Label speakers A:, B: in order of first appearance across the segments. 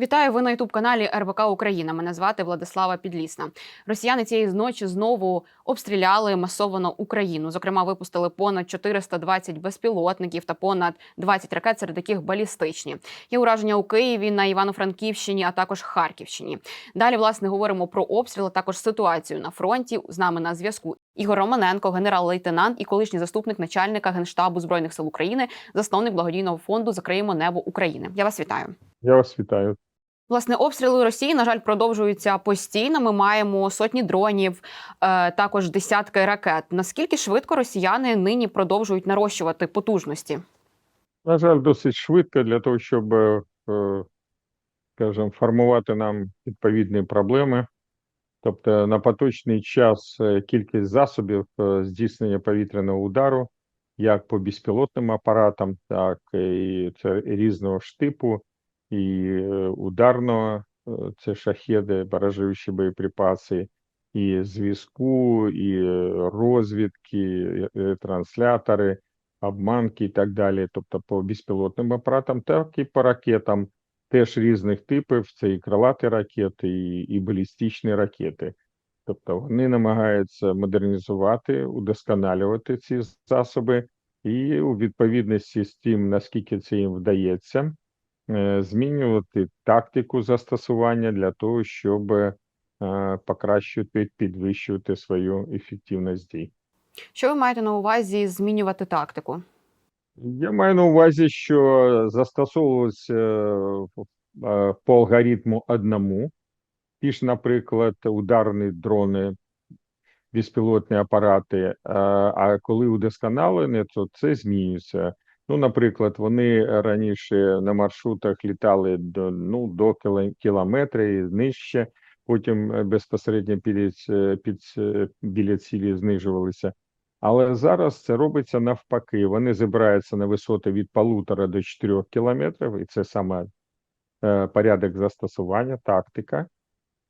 A: Вітаю ви на ютуб каналі РБК Україна. Мене звати Владислава Підлісна. Росіяни цієї ночі знову обстріляли масовано Україну. Зокрема, випустили понад 420 безпілотників та понад 20 ракет, серед яких балістичні. Є ураження у Києві на Івано-Франківщині, а також Харківщині. Далі власне говоримо про обстріли, також ситуацію на фронті. З нами на зв'язку Ігор Романенко, генерал-лейтенант і колишній заступник начальника генштабу збройних сил України, засновник благодійного фонду Закриємо небо України. Я вас вітаю.
B: Я вас вітаю.
A: Власне, обстріли Росії, на жаль, продовжуються постійно. Ми маємо сотні дронів, е, також десятки ракет. Наскільки швидко росіяни нині продовжують нарощувати потужності?
B: На жаль, досить швидко для того, щоб, е, скажімо, формувати нам відповідні проблеми. Тобто на поточний час е, кількість засобів е, здійснення повітряного удару, як по безпілотним апаратам, так і це різного ж типу, і е, ударного, е, це шахеди, баражуючі боєприпаси, і зв'язку, і е, розвідки, і, транслятори, обманки і так далі. Тобто по безпілотним апаратам, так і по ракетам теж різних типів. Це і крилаті ракети, і, і балістичні ракети. Тобто вони намагаються модернізувати, удосконалювати ці засоби, і у відповідності з тим, наскільки це їм вдається, змінювати тактику застосування для того, щоб е, покращувати, підвищувати свою ефективність дій.
A: Що ви маєте на увазі змінювати тактику?
B: Я маю на увазі, що застосовувалося е, по алгоритму одному. Ті ж, наприклад, ударні дрони, безпілотні апарати. е, А коли удосконалені, то це змінюється. Ну, наприклад, вони раніше на маршрутах літали до, ну, до кілометра і нижче, потім е, безпосередньо під, під, біля цілі знижувалися. Але зараз це робиться навпаки. Вони забираються на висоти від полутора до 4 кілометрів, і це саме е, порядок застосування, тактика.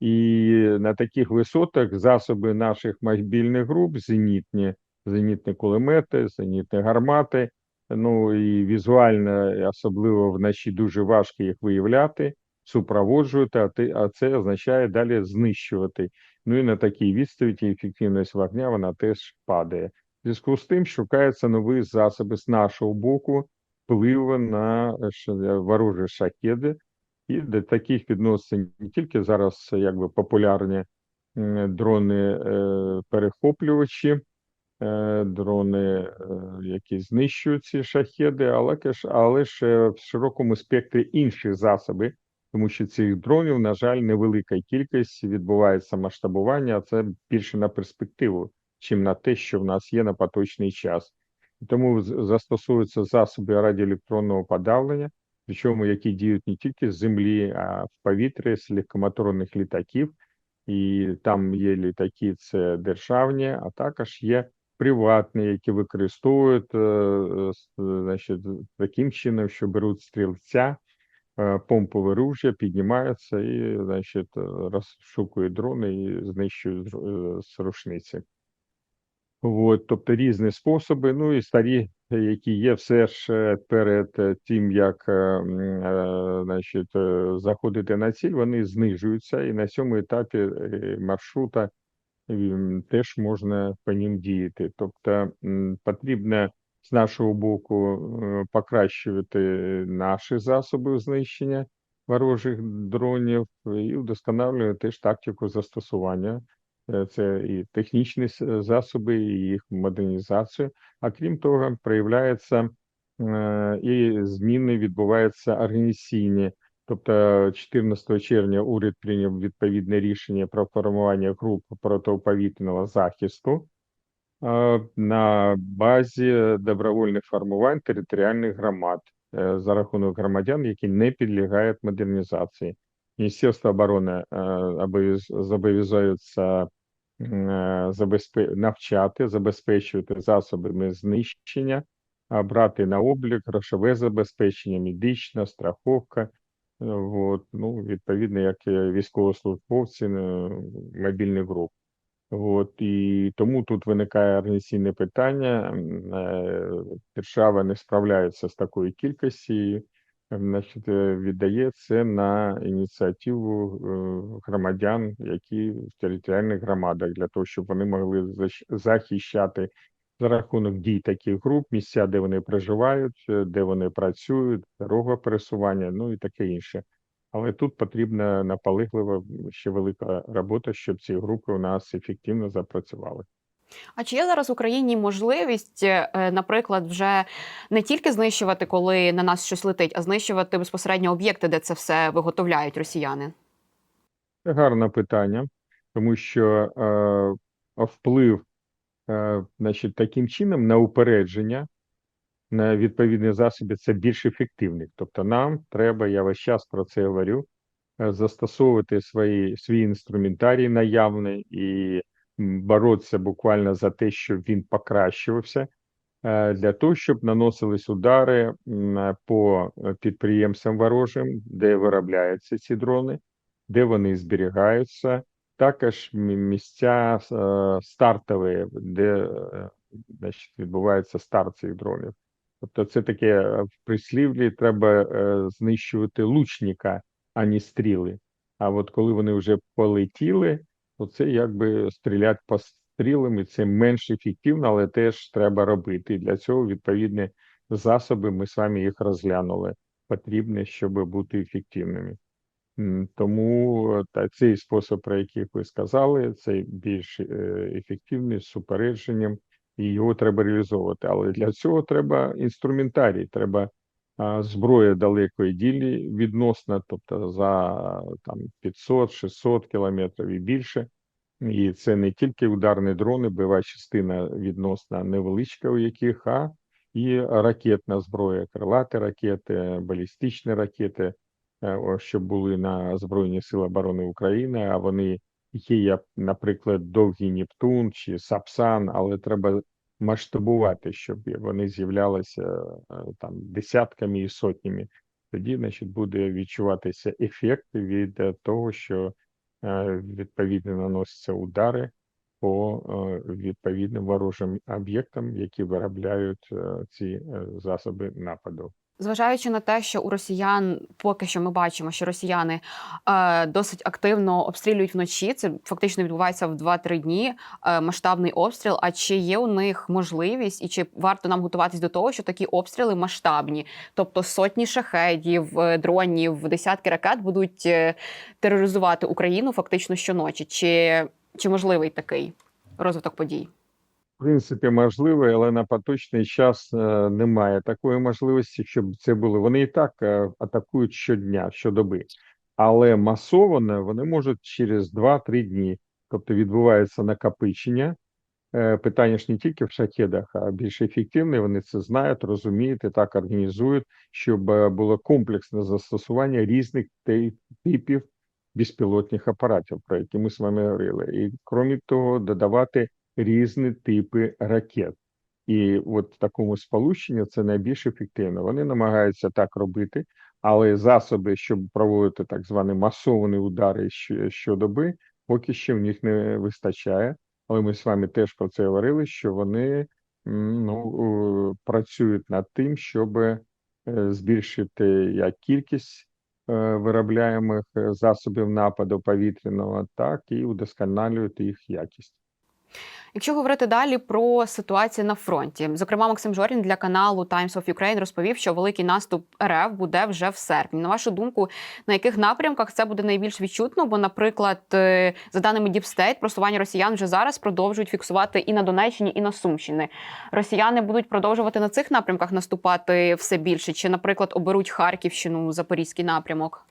B: І на таких висотах засоби наших мобільних груп, зенітні, зенітні кулемети, зенітні гармати. Ну і візуально, особливо вночі, дуже важко їх виявляти, супроводжувати, а, ти, а це означає далі знищувати. Ну і на такій відстані ефективність вогня вона теж падає. В зв'язку з тим шукаються нові засоби з нашого боку впливу на ворожі шахеди. І до таких відносин не тільки зараз якби популярні дрони е, перехоплювачі, дрони, е, які знищують ці шахеди, але, але ж е, в широкому спектрі інші засоби, тому що цих дронів, на жаль, невелика кількість відбувається масштабування, а це більше на перспективу, чим на те, що в нас є на поточний час. Тому з- застосовуються засоби радіоелектронного подавлення, причому які діють не тільки з землі, а в повітрі з легкомоторних літаків. І там є літаки, це державні, а також є приватні, які використовують е, с- значить, таким чином, що беруть стрільця, е, помпове ружья, піднімаються і значить, розшукують дрони і знищують з- рушниці. От, тобто різні способи, ну і старі, які є все ж е, перед тим, як е, е, значить, заходити на ціль, вони знижуються, і на цьому етапі маршрута теж можна по ним діяти. Тобто потрібно з нашого боку е, покращувати наші засоби знищення ворожих дронів і вдосконалювати теж тактику застосування. Е, Це і технічні засоби, і їх модернізацію. А крім того, проявляється е, і зміни відбуваються організаційні. Тобто 14 червня уряд прийняв відповідне рішення про формування груп протиповітряного захисту е, на базі добровольних формувань територіальних громад е, за рахунок громадян, які не підлягають модернізації. Міністерство оборони е, обов'яз- зобов'язується навчати, забезпечувати засобами знищення, брати на облік грошове забезпечення, медична страховка. От, ну, відповідно, як військовослужбовці е, мобільних груп. От, і тому тут виникає організаційне питання. е, Держава не справляється з такою кількістю, значить, е, віддає це на ініціативу громадян, які в територіальних громадах, для того, щоб вони могли захищати за рахунок дій таких груп, місця, де вони проживають, е, де вони працюють, дорога пересування, ну і таке інше. Але тут потрібна наполеглива ще велика робота, щоб ці групи у нас ефективно запрацювали.
A: А чи є зараз в Україні можливість, е, наприклад, вже не тільки знищувати, коли на нас щось летить, а знищувати безпосередньо об'єкти, де це все виготовляють росіяни?
B: Це гарне питання, тому що е, вплив, значить, таким чином на упередження, на відповідні засоби це більш ефективний. Тобто нам треба, я весь час про це говорю, е, застосовувати свої, свій інструментарій наявний і боротися буквально за те, щоб він покращувався, е, для того, щоб наносились удари по е, підприємствам ворожим, де виробляються ці дрони, де вони зберігаються, також місця е, стартові, де е, значить, відбувається старт цих дронів. Тобто, це таке е, в прислів'ї треба знищувати лучника, а не стріли. А от коли вони вже полетіли, то це якби стріляти по стрілам, і це менш ефективно, але теж треба робити. І для цього відповідні засоби ми вами їх розглянули. Потрібні, щоб бути ефективними. Тому е, та цей спосіб, про який ви сказали, це більш е, ефективний з упередженням, і його треба реалізовувати. Але для цього треба інструментарій, треба зброя далекої ділі відносно, тобто за там 500-600 кілометрів і більше. І це не тільки ударні дрони, бойова частина відносно невеличка, у яких, а і ракетна зброя, крилаті ракети, балістичні ракети, що були на Збройні Сили оборони України, а вони є, наприклад, довгий Нептун чи Сапсан, але треба масштабувати, щоб вони з'являлися е, там десятками і сотнями. Тоді, значить, буде відчуватися ефект від е, того, що е, відповідно наносяться удари по е, відповідним ворожим об'єктам, які виробляють е, ці е, засоби нападу.
A: Зважаючи на те, що у росіян поки що ми бачимо, що росіяни е, досить активно обстрілюють вночі. Це фактично відбувається в 2-3 дні. Е, масштабний обстріл. А чи є у них можливість, і чи варто нам готуватись до того, що такі обстріли масштабні, тобто сотні шахедів, е, дронів, десятки ракет будуть е, тероризувати Україну фактично щоночі? Чи, чи можливий такий розвиток подій?
B: Принципі, можливо, але на поточний час е, немає такої можливості, щоб це було. Вони і так е, атакують щодня, щодоби, але масово вони можуть через 2-3 дні. Тобто відбувається накопичення. Е, Питання ж не тільки в шахедах, а більш ефективне. Вони це знають, розуміють і так організують, щоб було комплексне застосування різних типів безпілотних апаратів, про які ми з вами говорили. І крім того, додавати різні типи ракет. І от в такому сполученні це найбільш ефективно. Вони намагаються так робити, але засоби, щоб проводити так звані масовані удари щодоби, поки що в них не вистачає. Але ми з вами теж про це говорили, що вони ну, працюють над тим, щоб е, збільшити як кількість е, виробляємих е, засобів нападу повітряного, так і удосконалювати їх якість.
A: Якщо говорити далі про ситуацію на фронті, зокрема, Максим Жорін для каналу Times of Ukraine розповів, що великий наступ РФ буде вже в серпні. На вашу думку, на яких напрямках це буде найбільш відчутно? Бо, наприклад, е, за даними State, просування росіян вже зараз продовжують фіксувати і на Донеччині, і на Сумщині. Росіяни будуть продовжувати на цих напрямках наступати все більше, чи, наприклад, оберуть Харківщину, Запорізький напрямок?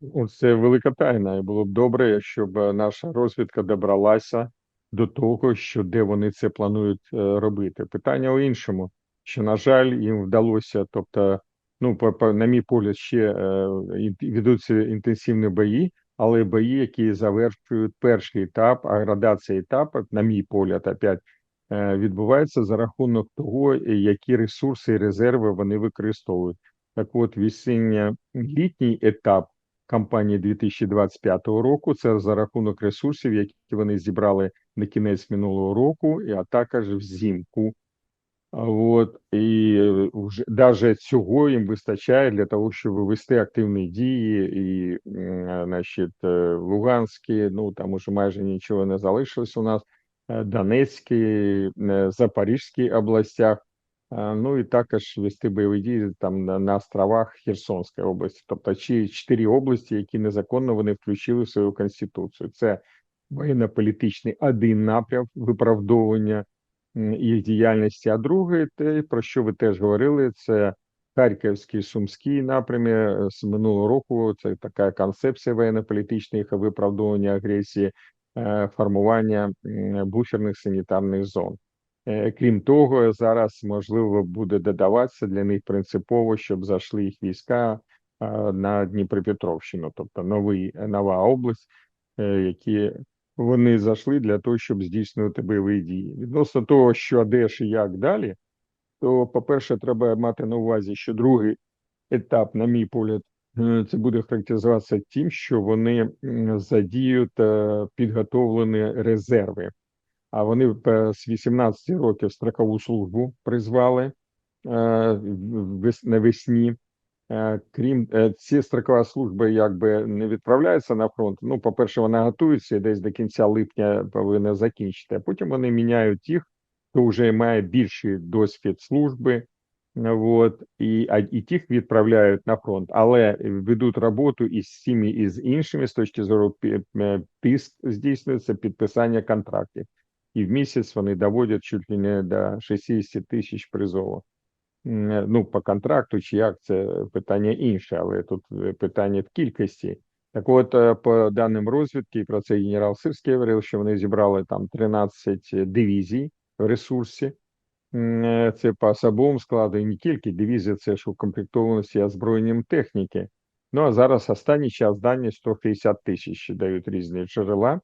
B: Ну, Це велика тайна, і було б добре, щоб е, наша розвідка добралася до того, що де вони це планують е, робити. Питання у іншому, що, на жаль, їм вдалося, тобто, ну, на мій погляд, ще е, ведуться інтенсивні бої, але бої, які завершують перший етап, а градація етапів, на мій погляд, опять, відбувається за рахунок того, які ресурси і резерви вони використовують. Так от, весіння-літній етап кампанії 2025 року. Це за рахунок ресурсів, які вони зібрали на кінець минулого року, і а також взимку От і е, вже даже цього їм вистачає для того, щоб вести активні дії, і м, значить, е, в Луганській, ну там уже майже нічого не залишилось у нас, е, Донецькій, е, Запорізькій областях. А, Ну і також вести бойові дії там на, островах Херсонської області, тобто чотири області, які незаконно вони включили в свою конституцію. Це воєнно-політичний один напрям виправдовування їх діяльності. А другий, те, про що ви теж говорили, це Харківський Сумський напрямі е, з минулого року. Це така концепція воєнно-політичної їх виправдовування агресії, е, формування буферних санітарних зон. Е, Крім того, зараз можливо буде додаватися для них принципово, щоб зайшли їх війська е, на Дніпропетровщину, тобто новий нова область, е, які вони зайшли для того, щоб здійснювати бойові дії. Відносно того, що де ж і як далі, то, по-перше, треба мати на увазі, що другий етап, на мій погляд, е, це буде характеризуватися тим, що вони задіють е, підготовлені резерви. А вони з 18 років строкову службу призвали е, навесні. Е, Крім е, ці строкова служба якби не відправляється на фронт. Ну, по-перше, вона готується і десь до кінця липня повинна закінчити. А потім вони міняють тих, хто вже має більший досвід служби. Вот, і, а, і тих відправляють на фронт, але ведуть роботу із цими і з іншими з точки зору пі- тиск здійснюється підписання контрактів. І в місяць вони доводять чуть ли не до 60 тисяч призову. Е, Ну, по контракту чи як це питання інше, але тут е, питання в кількості. Так от, е, по даним розвідки, про це генерал Сирський говорив, що вони зібрали там 13 дивізій в ресурсі. Е, Це по особовому складу, і не тільки дивізія, це ж укомплектованості озброєнням техніки. Ну а зараз останній час дані 150 тисяч дають різні джерела.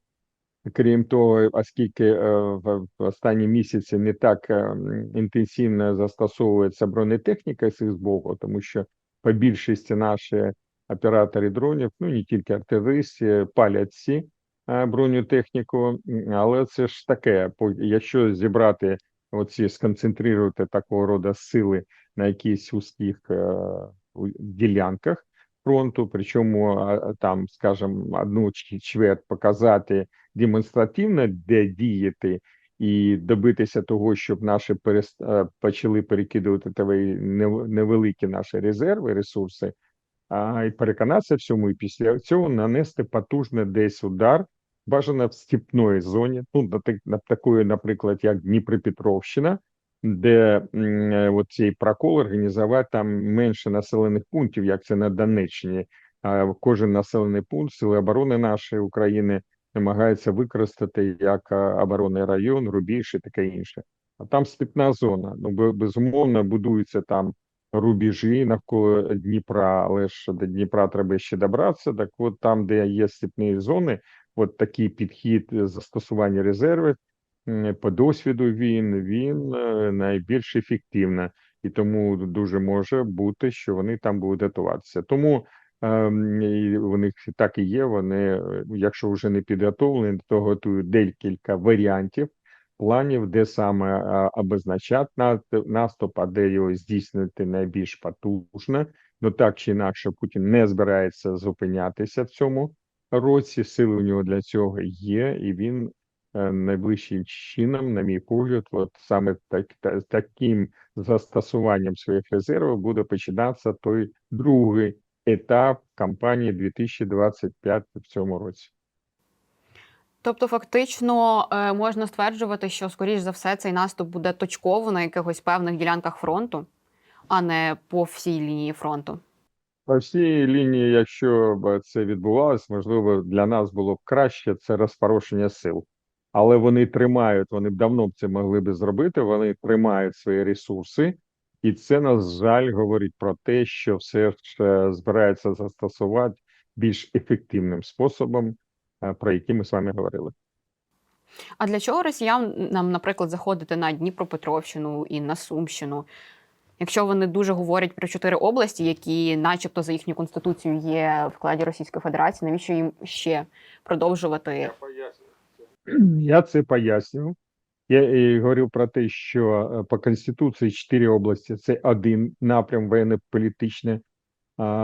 B: Крім того, оскільки е, в останні місяці не так е, інтенсивно застосовується бронетехніка з їх боку, тому що по більшості наші оператори дронів, ну не тільки артилеристи, палять ці е, бронетехніку, але це ж таке, якщо зібрати оці сконцентрувати такого роду сили на якихось вузьких е, ділянках фронту, причому там, скажімо, одну чверть показати демонстративно, де діяти, і добитися того, щоб наші перест... е, почали перекидувати невеликі наші резерви, ресурси, а і переконатися в цьому, і після цього нанести потужний десь удар, бажано в степної зоні, ну на такої, наприклад, як Дніпропетровщина, де е, от цей прокол організувати там менше населених пунктів, як це на Донеччині. А кожен населений пункт сили оборони нашої України намагається використати як оборонний район, рубіж і таке інше. А там степна зона. Ну бе- безумовно будуються там рубежі навколо Дніпра, але ж до Дніпра треба ще добратися. Так от там, де є степні зони, от такий підхід е, застосування резервів по досвіду він, він е, найбільш ефективна. І тому дуже може бути, що вони там будуть готуватися. Тому ем, у них так і є. Вони, е, якщо вже не підготовлені, то готують декілька варіантів планів, де саме обозначати наступ, а де його здійснити найбільш потужно. Ну так чи інакше, Путін не збирається зупинятися в цьому році. Сили у нього для цього є, і він е, найближчим чином, на мій погляд, от саме так, та, таким застосуванням своїх резервів буде починатися той другий етап кампанії 2025 в цьому році.
A: Тобто, фактично е, можна стверджувати, що скоріш за все цей наступ буде точково на якихось певних ділянках фронту, а не по всій лінії фронту.
B: По всій лінії, якщо б це відбувалось, можливо, для нас було б краще це розпорошення сил. Але вони тримають, вони б давно б це могли б зробити. Вони тримають свої ресурси, і це на жаль говорить про те, що все ж збирається застосувати більш ефективним способом, е, про який ми з вами говорили.
A: А для чого росіянам, наприклад, заходити на Дніпропетровщину і на Сумщину? Якщо вони дуже говорять про чотири області, які, начебто, за їхню конституцією є в складі Російської Федерації, навіщо їм ще продовжувати?
B: Я це пояснюю. Я і говорив про те, що е, по Конституції чотири області це один напрям воєнно-політичне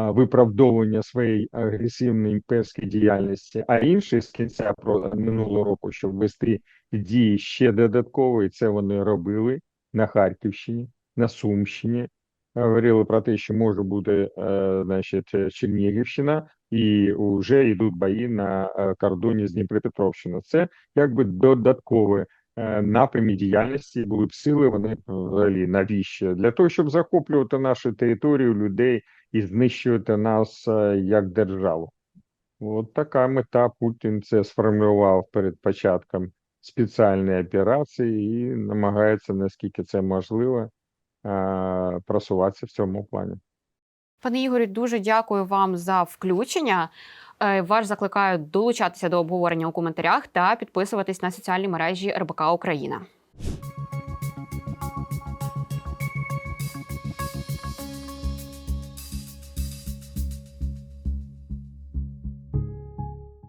B: виправдовування своєї агресивної імперської діяльності, а інший з кінця минулого року, щоб вести дії ще додатково, і це вони робили на Харківщині, на Сумщині. Говорили про те, що може бути е, значить, Чернігівщина, і вже йдуть бої на е, кордоні з Дніпропетровщиною. Це якби додаткове е, напрямі діяльності були б сили. Вони взагалі навіщо для того, щоб захоплювати нашу територію людей і знищувати нас е, як державу. От така мета Путін це сформулював перед початком спеціальної операції і намагається, наскільки це можливо, просуватися в цьому плані.
A: Пане Ігорю, дуже дякую вам за включення. Ваш Вас закликаю долучатися до обговорення у коментарях та підписуватись на соціальні мережі РБК Україна.